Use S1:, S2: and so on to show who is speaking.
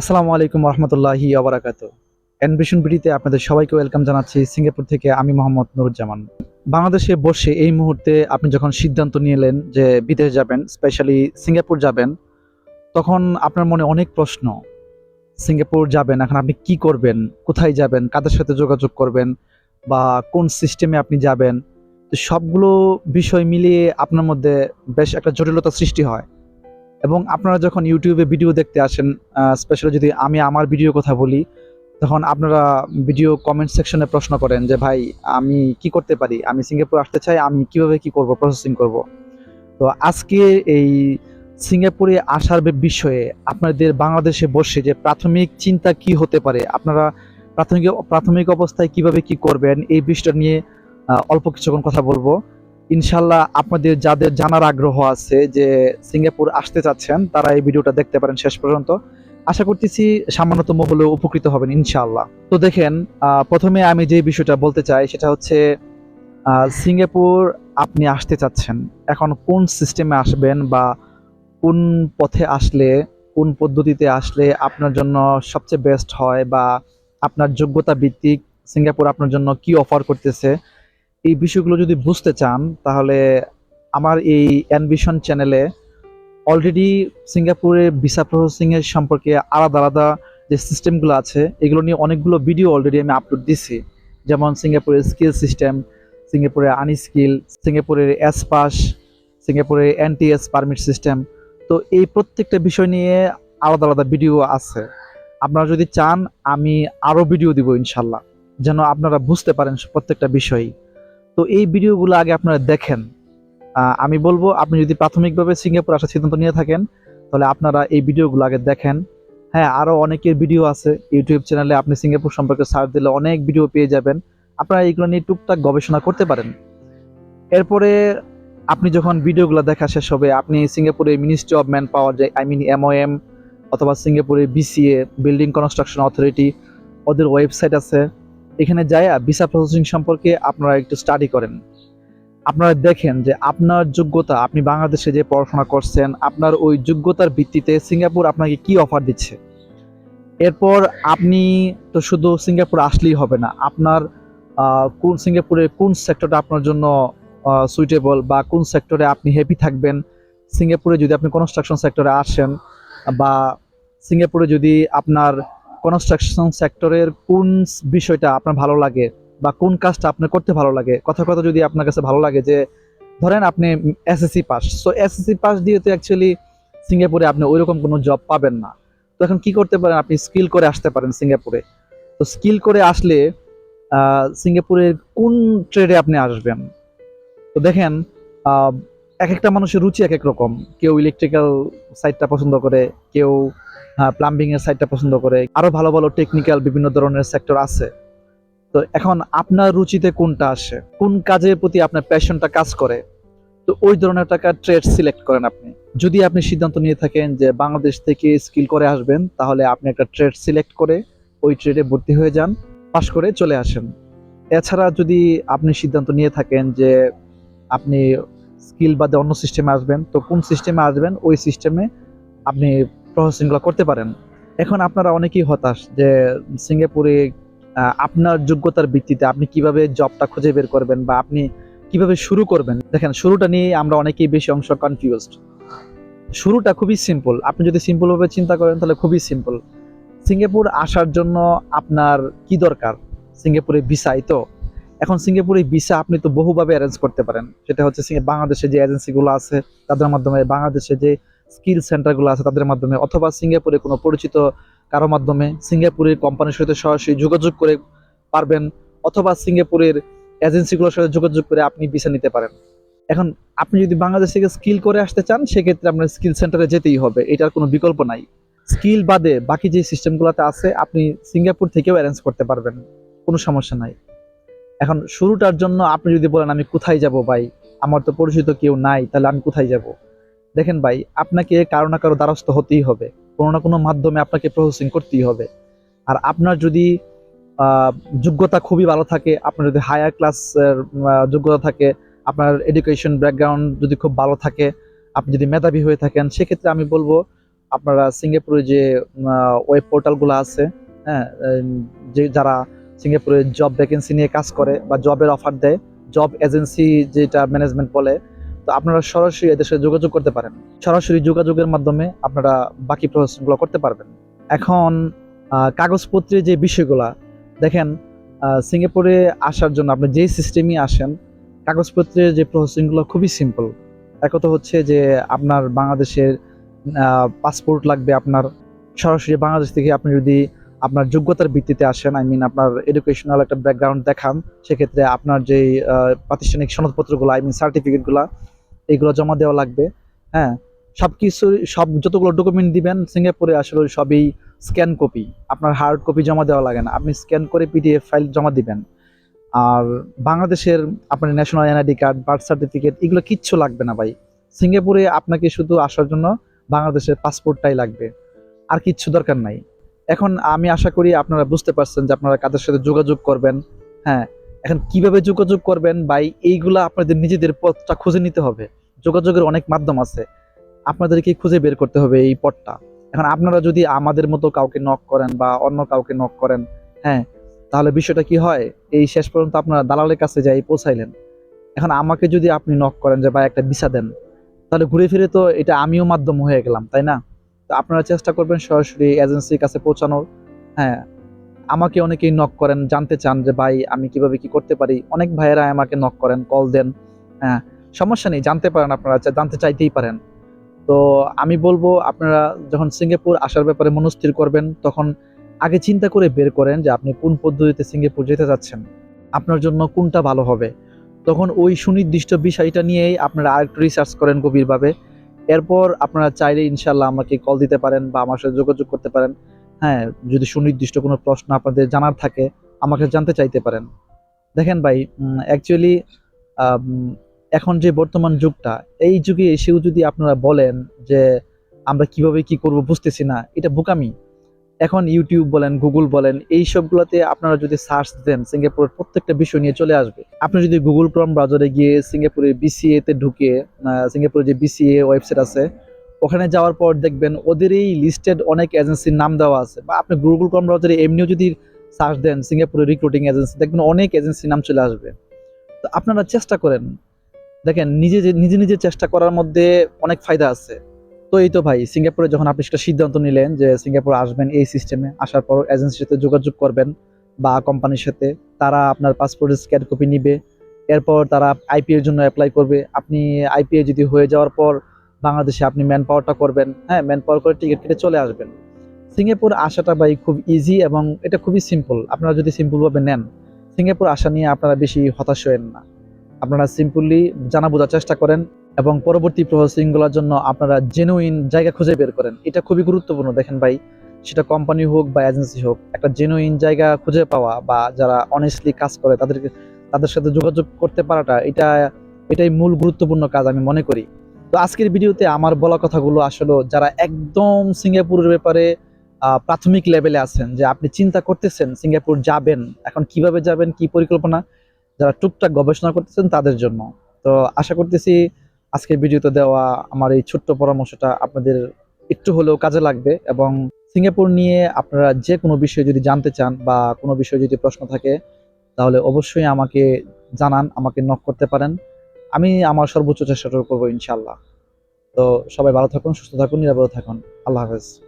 S1: আসসালামু আলাইকুম রহমতুল্লাহি আবরাকাত। এনভিশন বিডিতে আপনাদের সবাইকে ওয়েলকাম জানাচ্ছি। সিঙ্গাপুর থেকে আমি মোহাম্মদ নুরুজ্জামান। বাংলাদেশে বসে এই মুহূর্তে আপনি যখন সিদ্ধান্ত নিলেন যে বিদেশ যাবেন স্পেশালি সিঙ্গাপুর যাবেন, তখন আপনার মনে অনেক প্রশ্ন। সিঙ্গাপুর যাবেন, এখন আপনি কি করবেন? কোথায় যাবেন? কাদের সাথে যোগাযোগ করবেন? বা কোন সিস্টেমে আপনি যাবেন? সবগুলো বিষয় মিলিয়ে আপনার মধ্যে বেশ একটা জটিলতা সৃষ্টি হয়। এবং আপনারা যখন ইউটিউবে ভিডিও দেখতে আসেন স্পেশালি যদি আমি আমার ভিডিও কথা বলি, তখন আপনারা ভিডিও কমেন্ট সেকশনে প্রশ্ন করেন যে, ভাই, আমি কি করতে পারি? আমি সিঙ্গাপুর আসতে চাই, আমি কীভাবে কি করব? প্রসেসিং করব? তো আজকে এই সিঙ্গাপুরে আসার বিষয়ে আপনাদের বাংলাদেশে বসে যে প্রাথমিক চিন্তা কি হতে পারে, আপনারা প্রাথমিক প্রাথমিক অবস্থায় কীভাবে কি করবেন, এই বিষয়টা নিয়ে অল্প কিছুক্ষণ কথা বলব। ইনশাল্লাহ আপনাদের যাদের জানার আগ্রহ আছে যে সিঙ্গাপুর আসতে চাচ্ছেন, তারা এই ভিডিওটা দেখতে পারেন শেষ পর্যন্ত। আশা করতেছি সামান্যতম হলেও উপকৃত হবেন ইনশাল্লাহ। তো দেখেন প্রথমে আমি যে বিষয়টা বলতে চাই, সেটা হচ্ছে সিঙ্গাপুর আপনি আসতে চাচ্ছেন। এখন কোন সিস্টেমে আসবেন বা কোন পথে আসলে, কোন পদ্ধতিতে আসলে আপনার জন্য সবচেয়ে বেস্ট হয় বা আপনার যোগ্যতা ভিত্তিক সিঙ্গাপুর আপনার জন্য কি অফার করতেছে এই বিষয়গুলো যদি বুঝতে চান, তাহলে আমার এই অ্যানভিশন চ্যানেলে অলরেডি সিঙ্গাপুরের ভিসা প্রসেসিং এর সম্পর্কে আলাদা আলাদা যে সিস্টেমগুলো আছে, এগুলো নিয়ে অনেকগুলো ভিডিও অলরেডি আমি আপলোড দিছি যেমন সিঙ্গাপুরের স্কিল সিস্টেম সিঙ্গাপুরের আনস্কিল সিঙ্গাপুরের এস পাস সিঙ্গাপুরের এনটিএস পারমিট সিস্টেম তো এই প্রত্যেকটা বিষয় নিয়ে আলাদা আলাদা ভিডিও আছে। আপনারা যদি চান, আমি আরও ভিডিও দিব ইনশাল্লাহ। যেন আপনারা বুঝতে পারেন প্রত্যেকটা বিষয়ই। তো এই ভিডিওগুলো আগে আপনারা দেখেন। আমি বলব, আপনি যদি প্রাথমিকভাবে সিঙ্গাপুর আসার সিদ্ধান্ত নিয়ে থাকেন, তাহলে আপনারা এই ভিডিওগুলো আগে দেখেন। হ্যাঁ আরও অনেকের ভিডিও আছে, ইউটিউব চ্যানেলে আপনি সিঙ্গাপুর সম্পর্কে সার্চ দিলে অনেক ভিডিও পেয়ে যাবেন। আপনারা এইগুলো নিয়ে টুকটাক গবেষণা করতে পারেন। এরপরে আপনি যখন ভিডিওগুলো দেখা শেষ হবে, আপনি সিঙ্গাপুরে মিনিস্ট্রি অফ ম্যান পাওয়ার যায় আই মিন এমওএম অথবা সিঙ্গাপুরে বিসিএ বিল্ডিং কনস্ট্রাকশন অথরিটি ওদের ওয়েবসাইট আছে। এখানে যায় ভিসা প্রসেসিং সম্পর্কে আপনারা একটু স্টাডি করেন। আপনারা দেখেন যে আপনার যোগ্যতা, আপনি বাংলাদেশে যে পড়াশোনা করছেন, আপনার ওই যোগ্যতার ভিত্তিতে সিঙ্গাপুর আপনাকে কি অফার দিচ্ছে? এরপর আপনি তো শুধু সিঙ্গাপুর আসলেই হবে না, আপনার কোন সিঙ্গাপুরের কোন সেক্টরটা আপনার জন্য সুইটেবল বা কোন সেক্টরে আপনি হ্যাপি থাকবেন? সিঙ্গাপুরে যদি আপনি কনস্ট্রাকশন সেক্টরে আসেন বা সিঙ্গাপুরে যদি আপনার কনস্ট্রাকশন সেক্টরের কোন বিষয়টা আপনার ভালো লাগে বা কোন কাজটা আপনার করতে ভালো লাগে? কথা কথা যদি আপনার কাছে ভালো লাগে যে, ধরেন আপনি SSC pass so SSC pass দিয়ে তো অ্যাকচুয়ালি সিঙ্গাপুরে আপনি ওইরকম কোনো জব পাবেন না। তো এখন কি করতে পারেন? আপনি স্কিল করে আসতে পারেন সিঙ্গাপুরে তো স্কিল করে আসলে সিঙ্গাপুরের কোন ট্রেডে আপনি আসবেন? তো দেখেন এক একটা মানুষের রুচি এক এক রকম। কেউ ইলেকট্রিক্যাল সাইডটা পছন্দ করে, কেউ প্লাম্বিং এর সাইডটা পছন্দ করে। আরও ভালো ভালো টেকনিক্যাল বিভিন্ন ধরনের সেক্টর আছে। তো এখন আপনার রুচিতে কোনটা আসে? কোন কাজের প্রতি আপনার প্যাশনটা কাজ করে? তো ওই ধরনের টাকা ট্রেড সিলেক্ট করেন আপনি। যদি আপনি সিদ্ধান্ত নিয়ে থাকেন যে বাংলাদেশ থেকে স্কিল করে আসবেন, তাহলে আপনি একটা ট্রেড সিলেক্ট করে ওই ট্রেডে ভর্তি হয়ে যান পাশ করে চলে আসেন। এছাড়া যদি আপনি সিদ্ধান্ত নিয়ে থাকেন যে আপনি স্কিল বাদে অন্য সিস্টেমে আসবেন, তো কোন সিস্টেমে আসবেন? ওই সিস্টেমে আপনি প্রসেসিংগুলো করতে পারেন। এখন আপনারা অনেকেই হতাশ যে সিঙ্গাপুরে আপনার যোগ্যতার ভিত্তিতে আপনি কীভাবে জবটা খুঁজে বের করবেন বা আপনি কীভাবে শুরু করবেন। দেখেন, শুরুটা নিয়ে আমরা অনেকেই বেশি অংশ কনফিউজড শুরুটা খুবই সিম্পল আপনি যদি সিম্পল ভাবে চিন্তা করেন, তাহলে খুবই সিম্পল সিঙ্গাপুর আসার জন্য আপনার কি দরকার? সিঙ্গাপুরে ভিসাই তো? এখন সিঙ্গাপুরে ভিসা আপনি তো বহুভাবে অ্যারেঞ্জ করতে পারেন। সেটা হচ্ছে বাংলাদেশে যে এজেন্সিগুলো আছে, তাদের মাধ্যমে বাংলাদেশে যে স্কিল সেন্টারগুলো আছে তাদের মাধ্যমে, অথবা সিঙ্গাপুরে কোনো পরিচিত কারও মাধ্যমে সিঙ্গাপুরের কোম্পানির সাথে সরাসরি যোগাযোগ করে পারবেন, অথবা সিঙ্গাপুরের এজেন্সিগুলোর সাথে যোগাযোগ করে আপনি ভিসা নিতে পারেন। এখন আপনি যদি বাংলাদেশ থেকে স্কিল করে আসতে চান, সেক্ষেত্রে আপনার স্কিল সেন্টারে যেতেই হবে, এটার কোনো বিকল্প নাই। স্কিল বাদে বাকি যে সিস্টেমগুলোতে আছে, আপনি সিঙ্গাপুর থেকেও অ্যারেঞ্জ করতে পারবেন, কোনো সমস্যা নাই। এখন শুরুটার জন্য আপনি যদি বলেন, আমি কোথায় যাব ভাই? আমার তো পরিচিত কেউ নাই, তাহলে আমি কোথায় যাব? দেখেন ভাই, আপনাকে কারও না কারও দ্বারস্থ হতেই হবে। কোনো না কোনো মাধ্যমে আপনাকে প্রসেসিং করতেই হবে। আর আপনার যদি যোগ্যতা খুবই ভালো থাকে, আপনার যদি হায়ার ক্লাসের যোগ্যতা থাকে, আপনার এডুকেশন ব্যাকগ্রাউন্ড যদি খুব ভালো থাকে, আপনি যদি মেধাবী হয়ে থাকেন, সেক্ষেত্রে আমি বলব, আপনারা সিঙ্গাপুরে যে ওয়েব পোর্টালগুলো আছে হ্যাঁ যে যারা সিঙ্গাপুরে জব ভ্যাকেন্সি নিয়ে কাজ করে বা জবের অফার দেয় জব এজেন্সি যেটা ম্যানেজমেন্ট বলে তো আপনারা সরাসরি এদের সাথে যোগাযোগ করতে পারেন। সরাসরি যোগাযোগের মাধ্যমে আপনারা বাকি প্রসেসগুলো করতে পারবেন। এখন কাগজপত্রের যে বিষয়গুলা, দেখেন সিঙ্গাপুরে আসার জন্য আপনি যেই সিস্টেমই আসেন, কাগজপত্রের যে প্রসেসিংগুলো খুবই সিম্পল এক কথা হচ্ছে যে আপনার বাংলাদেশের পাসপোর্ট লাগবে আপনার। সরাসরি বাংলাদেশ থেকে আপনি যদি আপনার যোগ্যতার ভিত্তিতে আসেন আই মিন আপনার এডুকেশনাল একটা ব্যাকগ্রাউন্ড দেখান, সেক্ষেত্রে আপনার যেই প্রাতিষ্ঠানিক সনদপত্রগুলো আই মিন সার্টিফিকেটগুলো এগুলো জমা দেওয়া লাগবে। হ্যাঁ সব কিছু সব যতগুলো ডকুমেন্ট দিবেন সিঙ্গাপুরে আসলে সবই স্ক্যান কপি আপনার হার্ড কপি জমা দেওয়া লাগে না। আপনি স্ক্যান করে পিডিএফ ফাইল জমা দিবেন। আর বাংলাদেশের আপনার national NID card birth certificate এগুলো কিচ্ছু লাগবে না ভাই। সিঙ্গাপুরে আপনাকে শুধু আসার জন্য বাংলাদেশের পাসপোর্টটাই লাগবে। আর কিচ্ছু দরকার নাই। এখন আমি আশা করি আপনারা বুঝতে পারছেন যে আপনারা কাদের সাথে যোগাযোগ করবেন। হ্যাঁ এখন কীভাবে যোগাযোগ করবেন ভাই এইগুলা আপনাদের নিজেদের পথটা খুঁজে নিতে হবে? যোগাযোগের অনেক মাধ্যম আছে। আপনাদেরকে খুঁজে বের করতে হবে এই পথটা। এখন আপনারা যদি আমাদের মতো কাউকে নক করেন বা অন্য কাউকে নক করেন হ্যাঁ তাহলে বিষয়টা কি হয়? এই শেষ পর্যন্ত আপনারা দালালের কাছে যাই পৌঁছাইলেন। এখন আমাকে যদি আপনি নক করেন যে, ভাই, একটা ভিসা দেন। তাহলে ঘুরে ফিরে তো এটা আমিও মাধ্যম হয়ে গেলাম, তাই না? তো আপনারা চেষ্টা করবেন সরাসরি এজেন্সির কাছে পৌঁছানোর। হ্যাঁ আমাকে অনেকেই নক করেন, জানতে চান যে, ভাই, আমি কীভাবে কি করতে পারি? অনেক ভাইয়েরা আমাকে নক করেন কল দেন। হ্যাঁ সমস্যা নেই, জানতে পারেন আপনারা জানতে চাইতেই পারেন। তো আমি বলব, আপনারা যখন সিঙ্গাপুর আসার ব্যাপারে মনস্থির করবেন, তখন আগে চিন্তা করে বের করেন যে, আপনি কোন পদ্ধতিতে সিঙ্গাপুর যেতে যাচ্ছেন আপনার জন্য কোনটা ভালো হবে? তখন ওই সুনির্দিষ্ট বিষয়টা নিয়েই আপনারা আরেকটু রিসার্চ করেন গভীরভাবে। এরপর আপনারা চাইলে ইনশাল্লাহ আমাকে কল দিতে পারেন বা আমার সাথে যোগাযোগ করতে পারেন। হ্যাঁ যদি সুনির্দিষ্ট কোনো প্রশ্ন আপনাদের জানার থাকে, আমাকে জানতে চাইতে পারেন। দেখেন ভাই অ্যাকচুয়ালি এখন যে বর্তমান যুগটা, এই যুগে এসেও যদি আপনারা বলেন যে আমরা কীভাবে কি করব বুঝতেছি না, এটা বোকামি। এখন ইউটিউব বলেন গুগল বলেন, এই সবগুলোতে আপনারা যদি সার্চ দেন, সিঙ্গাপুরের প্রত্যেকটা বিষয় নিয়ে চলে আসবে। আপনি যদি গুগল ক্রম ব্রাউজারে গিয়ে সিঙ্গাপুরের বিসিএ তে ঢুকে সিঙ্গাপুরের যে বিসিএ ওয়েবসাইট আছে ওখানে যাওয়ার পর দেখবেন ওদের এই লিস্টেড অনেক এজেন্সির নাম দেওয়া আছে। বা আপনি গুগল ক্রম ব্রাউজারে এমনিও যদি সার্চ দেন সিঙ্গাপুরের রিক্রুটিং এজেন্সি দেখবেন অনেক এজেন্সির নাম চলে আসবে। তো আপনারা চেষ্টা করেন। দেখেন, নিজে নিজে নিজে চেষ্টা করার মধ্যে অনেক ফায়দা আছে। তো এই তো ভাই সিঙ্গাপুরে যখন আপনি সেটা সিদ্ধান্ত নিলেন যে সিঙ্গাপুর আসবেন এই সিস্টেমে আসার পর এজেন্সির সাথে যোগাযোগ করবেন বা কোম্পানির সাথে, তারা আপনার পাসপোর্টের স্ক্যান কপি নিবে। এরপর তারা আইপি এর জন্য অ্যাপ্লাই করবে। আপনি আইপিএ যদি হয়ে যাওয়ার পর বাংলাদেশে আপনি ম্যান পাওয়ারটা করবেন হ্যাঁ ম্যান পাওয়ার করে টিকিট কেটে চলে আসবেন। সিঙ্গাপুর আসাটা ভাই খুব ইজি এবং এটা খুবই সিম্পল আপনারা যদি সিম্পলভাবে নেন, সিঙ্গাপুর আসা নিয়ে আপনারা বেশি হতাশ হয়েন না। আপনারা সিম্পলি জানা বোঝার চেষ্টা করেন এবং পরবর্তী প্রসেসিংগুলোর জন্য আপনারা জেনুইন জায়গা খুঁজে বের করেন। এটা খুবই গুরুত্বপূর্ণ, দেখেন ভাই। সেটা কোম্পানি হোক বা এজেন্সি হোক, একটা জেনুইন জায়গা খুঁজে পাওয়া বা যারা অনেস্টলি কাজ করে, তাদেরকে, তাদের সাথে যোগাযোগ করতে পারাটা, এটা, এটাই মূল গুরুত্বপূর্ণ কাজ আমি মনে করি। তো আজকের ভিডিওতে আমার বলা কথাগুলো আসলে যারা একদম সিঙ্গাপুরের ব্যাপারে প্রাথমিক লেভেলে আছেন যে আপনি চিন্তা করতেছেন সিঙ্গাপুর যাবেন, এখন কীভাবে যাবেন, কি পরিকল্পনা, যারা টুকটাক গবেষণা করতেছেন তাদের জন্য। তো আশা করতেছি আজকের ভিডিওতে দেওয়া আমার এই ছোট্ট পরামর্শটা আপনাদের একটু হলেও কাজে লাগবে এবং সিঙ্গাপুর নিয়ে আপনারা যে কোনো বিষয় যদি জানতে চান বা কোনো বিষয়ে যদি প্রশ্ন থাকে, তাহলে অবশ্যই আমাকে জানান, আমাকে নক করতে পারেন। আমি আমার সর্বোচ্চ চেষ্টাটা করব ইনশাল্লাহ তো সবাই ভালো থাকুন, সুস্থ থাকুন, নিরাপদে থাকুন। আল্লাহ হাফেজ।